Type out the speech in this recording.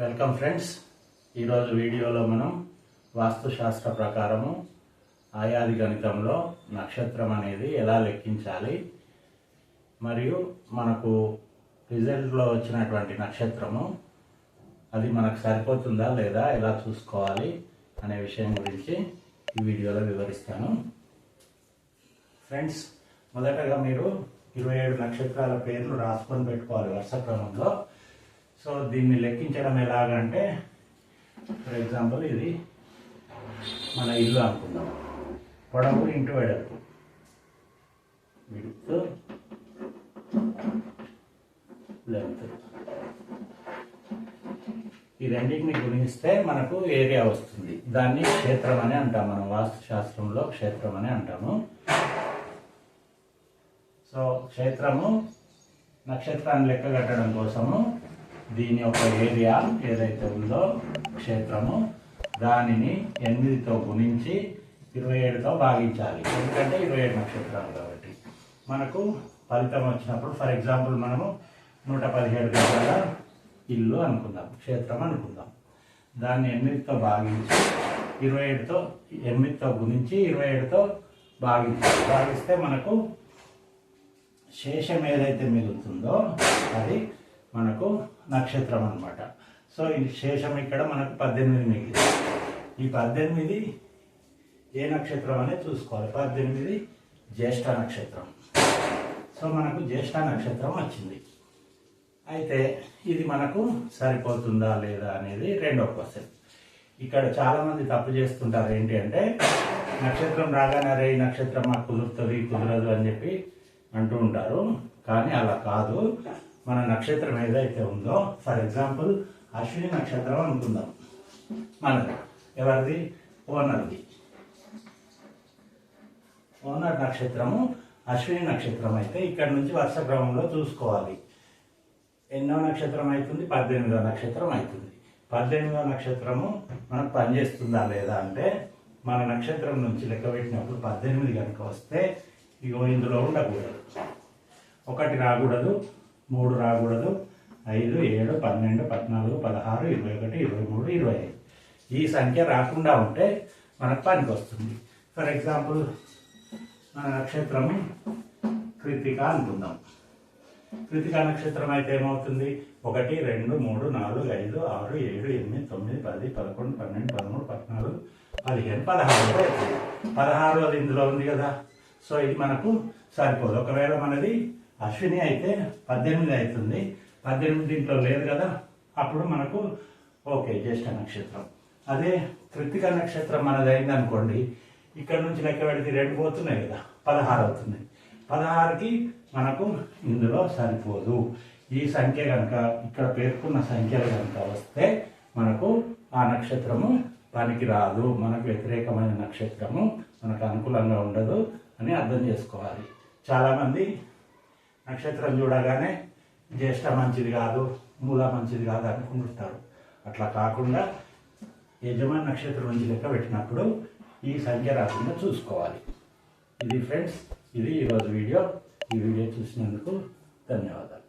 Welcome friends. ఈరోజు వీడియోలో మనం వాస్తుశాస్త్ర ప్రకారము ఆయాది గణితంలో నక్షత్రం అనేది ఎలా లెక్కించాలి మరియు మనకు రిజల్ట్లో వచ్చినటువంటి నక్షత్రము అది మనకు సరిపోతుందా లేదా ఎలా చూసుకోవాలి అనే విషయం గురించి ఈ వీడియోలో వివరిస్తాను. ఫ్రెండ్స్ మొదటగా మీరు ఇరవై ఏడు నక్షత్రాల పేర్లు రాసుకొని పెట్టుకోవాలి వరుస క్రమంలో. సో దీన్ని లెక్కించడం ఎలాగంటే ఫర్ ఎగ్జాంపుల్ ఇది మన ఇల్లు అనుకుందాం. పొడవు ఇంటి వెడల్పు. విడుత్ లెంత్ ఈ రెండింటిని గుణిస్తే మనకు ఏరియా వస్తుంది. దాన్ని క్షేత్రం అని అంటాం మనం వాస్తు శాస్త్రంలో క్షేత్రం అని అంటాము. సో క్షేత్రము నక్షత్రాన్ని లెక్క కట్టడం కోసము దీని యొక్క ఏరియా ఏదైతే ఉందో క్షేత్రము దానిని ఎనిమిదితో గుణించి ఇరవై ఏడుతో భాగించాలి. ఎందుకంటే ఇరవై ఏడు నక్షత్రాలు కాబట్టి. మనకు ఫలితం వచ్చినప్పుడు ఫర్ ఎగ్జాంపుల్ మనము నూట పదిహేడు గంటల ఇల్లు అనుకుందాం క్షేత్రం అనుకుందాం. దాన్ని ఎనిమిదితో భాగించి ఇరవై ఏడుతో ఎనిమిదితో గుణించి ఇరవై ఏడుతో భాగించాలి. భాగిస్తే మనకు శేషం ఏదైతే మిగులుతుందో అది మనకు నక్షత్రం అన్నమాట. సో ఈ శేషం ఇక్కడ మనకు పద్దెనిమిది మిగిలింది. ఈ పద్దెనిమిది ఏ నక్షత్రం అనేది చూసుకోవాలి. పద్దెనిమిది జ్యేష్ఠ నక్షత్రం. సో మనకు జ్యేష్ఠ నక్షత్రం వచ్చింది. అయితే ఇది మనకు సరిపోతుందా లేదా అనేది రెండో క్వశ్చన్. ఇక్కడ చాలామంది తప్పు చేస్తుంటారు. ఏంటి అంటే నక్షత్రం రాగానే అరే ఈ నక్షత్రం మాకు కుదురుతుంది కుదరదు అని చెప్పి అంటూ ఉంటారు. కానీ అలా కాదు. మన నక్షత్రం ఏదైతే ఉందో ఫర్ ఎగ్జాంపుల్ అశ్విని నక్షత్రం అనుకుందాం. మనది. ఎవరిది? ఓనర్ది. ఓనర్ నక్షత్రము అశ్విని నక్షత్రం అయితే ఇక్కడ నుంచి వర్ష క్రమంలో చూసుకోవాలి. ఎన్నో నక్షత్రం అవుతుంది? పద్దెనిమిదో నక్షత్రం అవుతుంది. పద్దెనిమిదో నక్షత్రము మనకు పనిచేస్తుందా లేదా అంటే మన నక్షత్రం నుంచి లెక్క పెట్టినప్పుడు పద్దెనిమిది కనుక వస్తే ఇగో ఇందులో ఉండకూడదు. ఒకటి రాకూడదు మూడు రాకూడదు. ఐదు ఏడు పన్నెండు పద్నాలుగు పదహారు ఇరవై ఒకటి ఇరవై మూడు ఇరవై ఐదు. ఈ సంఖ్య రాకుండా ఉంటే మనకు పనికి వస్తుంది. ఫర్ ఎగ్జాంపుల్ మన నక్షత్రము కృతిక అనుకుందాం. కృతిక నక్షత్రం అయితే ఏమవుతుంది? ఒకటి రెండు మూడు నాలుగు ఐదు ఆరు ఏడు ఎనిమిది తొమ్మిది పది పదకొండు పన్నెండు పదమూడు పద్నాలుగు పదిహేను పదహారు పదహారు పదహారు ఇందులో ఉంది కదా. సో ఇది మనకు సరిపోదు. ఒకవేళ మనది అశ్విని అయితే పద్దెనిమిది అవుతుంది. పద్దెనిమిది దీంట్లో లేదు కదా అప్పుడు మనకు ఓకే జ్యేష్ఠ నక్షత్రం. అదే కృతిక నక్షత్రం మనది అయిందనుకోండి ఇక్కడ నుంచి లెక్క పెడితే రెండు పోతున్నాయి కదా పదహారు అవుతుంది పదహారుకి మనకు ఇందులో సరిపోదు. ఈ సంఖ్య కనుక ఇక్కడ పేర్కొన్న సంఖ్యలు కనుక వస్తే మనకు ఆ నక్షత్రము పనికి రాదు మనకు వ్యతిరేకమైన నక్షత్రము మనకు అనుకూలంగా ఉండదు అని అర్థం చేసుకోవాలి. చాలామంది నక్షత్రం చూడగానే జ్యేష్ఠ మంచిది కాదు మూల మంచిది కాదు అనుకుంటుంటారు అట్లా కాకుండా యజమాని నక్షత్రం నుంచి లెక్క పెట్టినప్పుడు ఈ సంఖ్య రాకుండా చూసుకోవాలి. ఇది ఫ్రెండ్స్ ఇది ఈరోజు వీడియో. ఈ వీడియో చూసినందుకు ధన్యవాదాలు.